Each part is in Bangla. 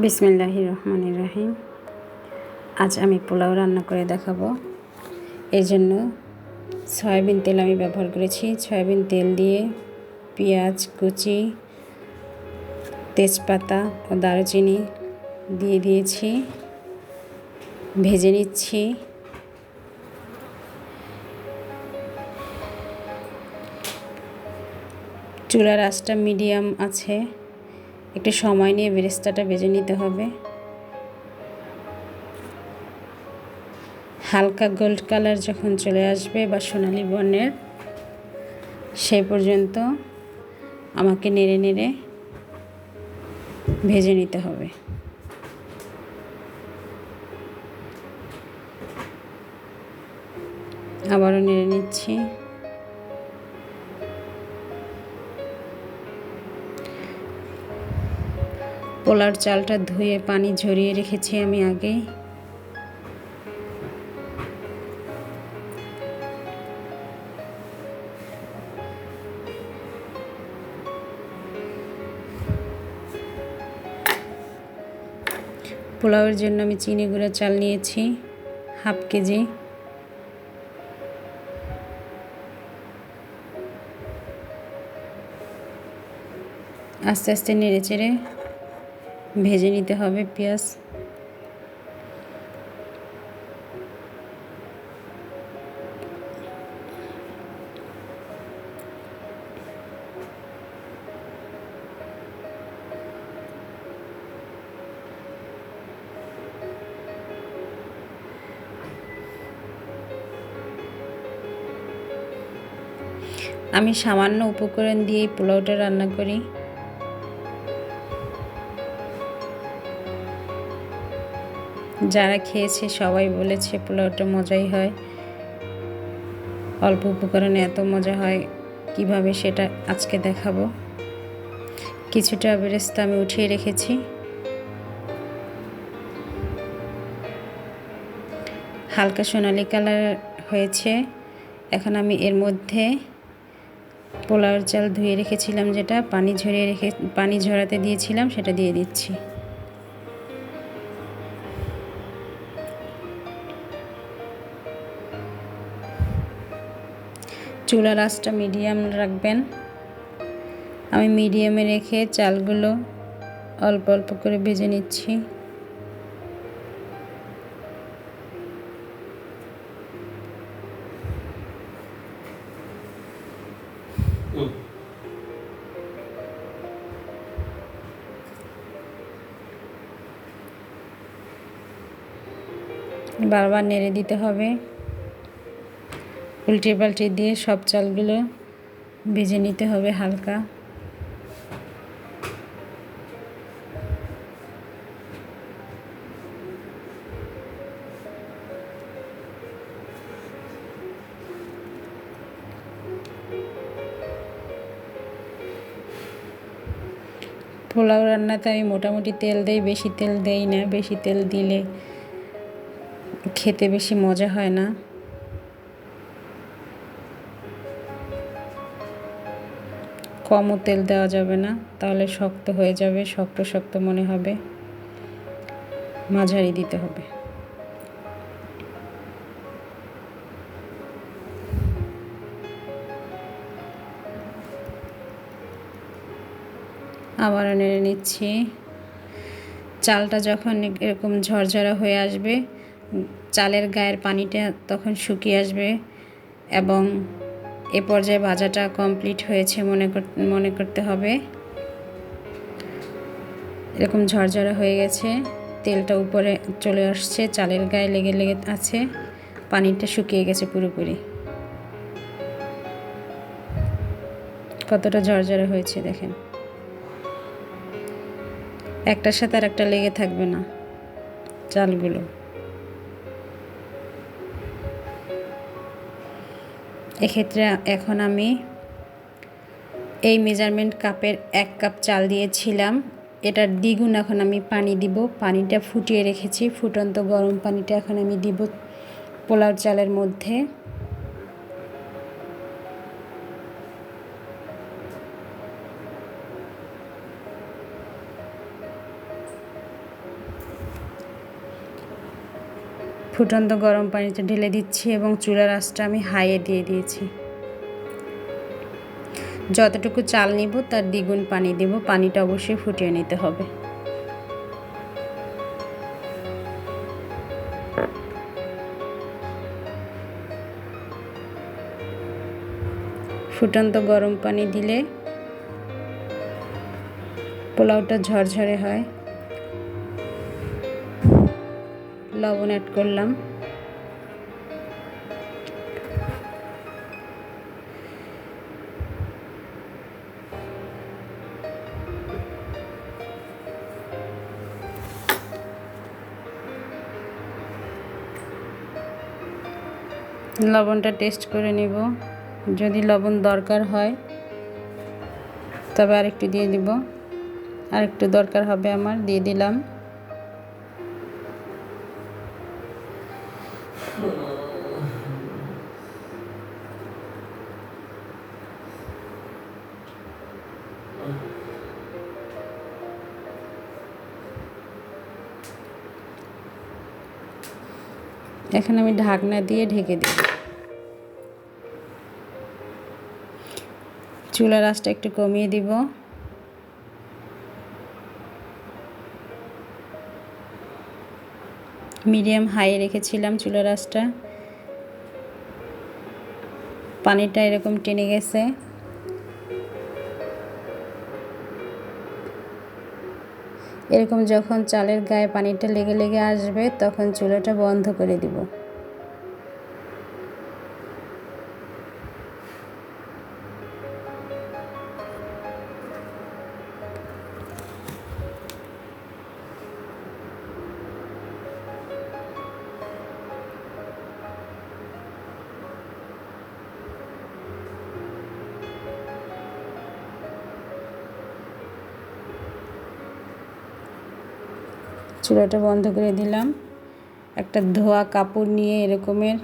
বিসমিল্লাহ রহমান রাহিম। আজ আমি পোলাও রান্না করে দেখাবো। এই জন্য সয়াবিন তেল আমি ব্যবহার করেছি। সয়াবিন তেল দিয়ে পেঁয়াজ, কুচি, তেজপাতা ও দারুচিনি দিয়ে দিয়েছি। ভেজে নিচ্ছি। চুলার আঁচটা মিডিয়াম আছে। একটু সময় নিয়ে বেরেস্তাটা বেজে নিতে হবে। হালকা গোল্ড কালার যখন চলে আসবে বা সোনালি বর্ণের, সে পর্যন্ত আমাকে নেড়ে নেড়ে ভেজে নিতে হবে। আবারও নেড়ে নিচ্ছি। পোলার চালটা ধুয়ে পানি ঝরিয়ে রেখেছি আমি আগেই পোলাওয়ের জন্য আমি চিনি গুঁড়া চাল নিয়েছি, হাফ কেজি। আস্তে আস্তে নেড়ে চেড়ে ভেজে নিতে হবে পেঁয়াজ। আমি সামান্য উপকরণ দিয়েই পোলাওটা রান্না করি। যারা খেয়েছে, সবাই বলেছে, পোলাওটা মজাই হয়। অল্প উপকরণে এত মজা হয়, কীভাবে সেটা আজকে দেখাবো? কিছুটা বেরেস্তা আমি উঠিয়ে রেখেছি। হালকা সোনালি কালার হয়েছে। এখন আমি এর মধ্যে পোলাওর চাল ধুয়ে রেখেছিলাম যেটা, পানি ঝরিয়ে রেখে, পানি ঝরাতে দিয়েছিলাম, সেটা দিয়ে দিচ্ছি। চুলার আঁচটা মিডিয়াম রাখবেন। আমি মিডিয়ামে রেখে চালগুলো অল্প অল্প করে ভেজে নিচ্ছি। বারবার নেড়ে দিতে হবে। উল্টে পাল্টে দিয়ে সব চালগুলো ভেজে নিতে হবে হালকা। পোলাও রান্নাতে আমি মোটামুটি তেল দেই, বেশি তেল দেই না, বেশি তেল দিলে খেতে বেশি মজা হয় না। কমও তেল দেওয়া যাবে না, তাহলে শক্ত হয়ে যাবে, শক্ত শক্ত মনে হবে। মাঝারি দিতে হবে। আবার নেড়ে নিচ্ছি। চালটা যখন এরকম ঝরঝরা হয়ে আসবে, চালের গায়ের পানিটা তখন শুকিয়ে আসবে এবং এ পর্যায়ে ভাজাটা কমপ্লিট হয়েছে মনে মনে করতে হবে। এরকম ঝরঝরা হয়ে গেছে, তেলটা উপরে চলে আসছে, চালের গায়ে লেগে লেগে আছে, পানিটা শুকিয়ে গেছে পুরোপুরি। কতটা ঝরঝরা হয়েছে দেখেন। একটার সাথে আর একটা লেগে থাকবে না, চালগুলো। এক্ষেত্রে এখন আমি এই মেজারমেন্ট কাপের এক কাপ চাল দিয়েছিলাম। এটার দ্বিগুণ এখন আমি পানি দিব। পানিটা ফুটিয়ে রেখেছি। ফুটন্ত গরম পানিটা এখন আমি দিব পোলাও চালের মধ্যে। ফুটন্ত গরম পানিতে ঢেলে দিচ্ছি এবং চুলার আঁচটা আমি হাইয়ে দিয়ে দিয়েছি। যতটুকু চাল নিব, তার দ্বিগুণ পানি দেব। পানিটা অবশ্যই ফুটিয়ে নিতে হবে। ফুটন্ত গরম পানি দিলে পোলাওটা ঝরঝরে হয়। লবণ অ্যাড করলাম। লবণটা টেস্ট করে নিব। যদি লবণ দরকার হয়, তবে আরেকটু দিয়ে দিব। আরেকটু দরকার হবে আমার, দিয়ে দিলাম। এখন আমি ঢাকনা দিয়ে ঢেকে দিই। চুলার আঁচটা একটু কমিয়ে দিব। মিডিয়াম হাই রেখেছিলাম চুলার আঁচটা। পানিটা এরকম টেনে গেছে। এরকম যখন চালের গায়ে পানিটা লেগে লেগে আসবে তখন চুলাটা বন্ধ করে দিব। চুলাটা বন্ধ করে দিলাম। একটা ধোয়া কাপড় নিয়ে এরকমের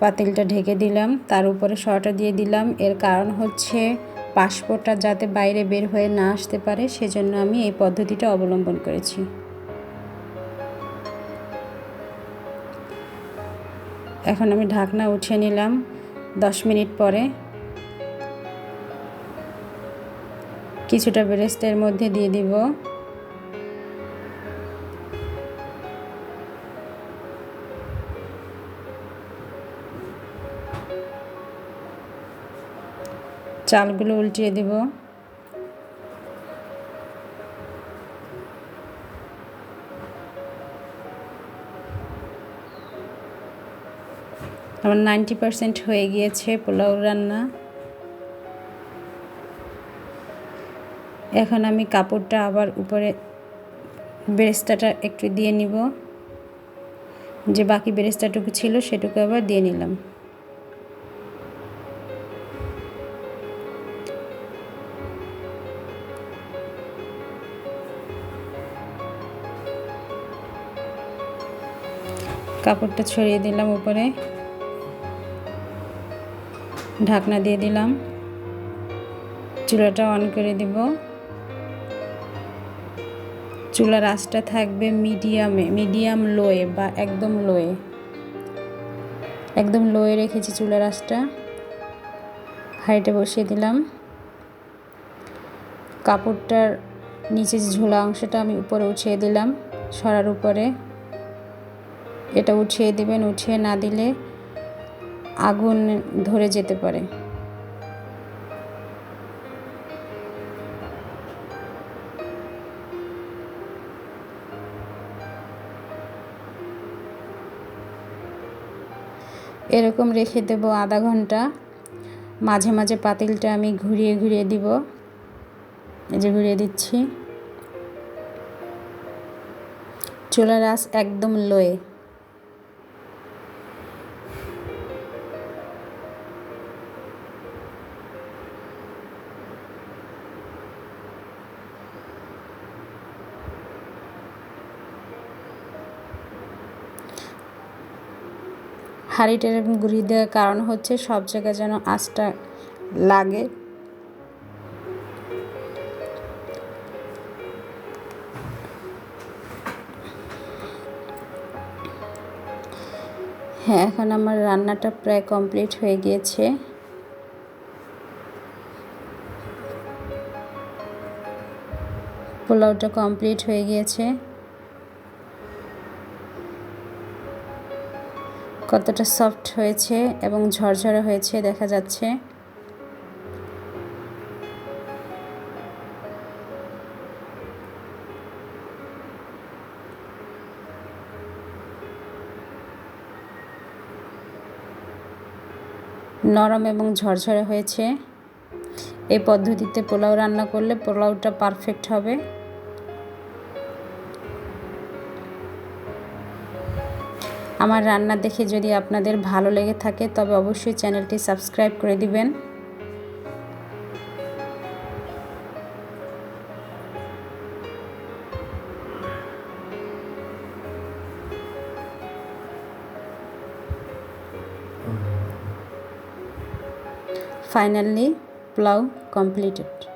পাতিলটা ঢেকে দিলাম। তার উপরে শটা দিয়ে দিলাম। এর কারণ হচ্ছে পাসপোর্টটা যাতে বাইরে বের হয়ে না আসতে পারে, সেজন্য আমি এই পদ্ধতিটা অবলম্বন করেছি। এখন আমি ঢাকনা উঠিয়ে নিলাম দশ মিনিট পরে। কিছুটা বেরেস্তের মধ্যে দিয়ে দিব। চালগুলো উল্টিয়ে দেব। আমার নাইনটি পারসেন্ট হয়ে গিয়েছে পোলাও রান্না। এখন আমি কাপড়টা আবার উপরে বেরেস্তাটা একটু দিয়ে নিব। যে বাকি বেরেস্তাটুকু ছিল সেটুকু আবার দিয়ে নিলাম। কাপড়টা ছড়িয়ে দিলাম উপরে। ঢাকনা দিয়ে দিলাম। চুলাটা অন করে দিব। চুলার আঁচটা থাকবে মিডিয়ামে, মিডিয়াম লোয়ে বা একদম লোয়ে। একদম লোয়ে রেখেছি চুলার আঁচটা। হাইটে বসিয়ে দিলাম। কাপড়টার নিচে যে ঝোলা অংশটা আমি উপরে উঠিয়ে দিলাম সরার উপরে। এটা উঠিয়ে দেবেন, উঠিয়ে না দিলে আগুন ধরে যেতে পারে। এরকম রেখে দেব আধা ঘণ্টা। মাঝে মাঝে পাতিলটা আমি ঘুরিয়ে ঘুরিয়ে দিব। এই যে ঘুরিয়ে দিচ্ছি। চুলার আঁচ একদম লোয়ে। হাঁড়িটা এরকম ঘুরিয়ে দেওয়ার কারণ হচ্ছে সব জায়গায় যেন আঁচটা লাগে। হ্যাঁ এখন আমার রান্নাটা প্রায় কমপ্লিট হয়ে গিয়েছে। পোলাওটা কমপ্লিট হয়ে গিয়েছে। কতটা সফট হয়েছে এবং ঝরঝরে হয়েছে দেখা যাচ্ছে। নরম এবং ঝরঝরে হয়েছে। এই পদ্ধতিতে পোলাও রান্না করলে পোলাওটা পারফেক্ট হবে। আমার রান্না দেখে যদি আপনাদের ভালো লেগে থাকে, তবে অবশ্যই চ্যানেলটি সাবস্ক্রাইব করে দিবেন ফাইনালি প্লাউ completed.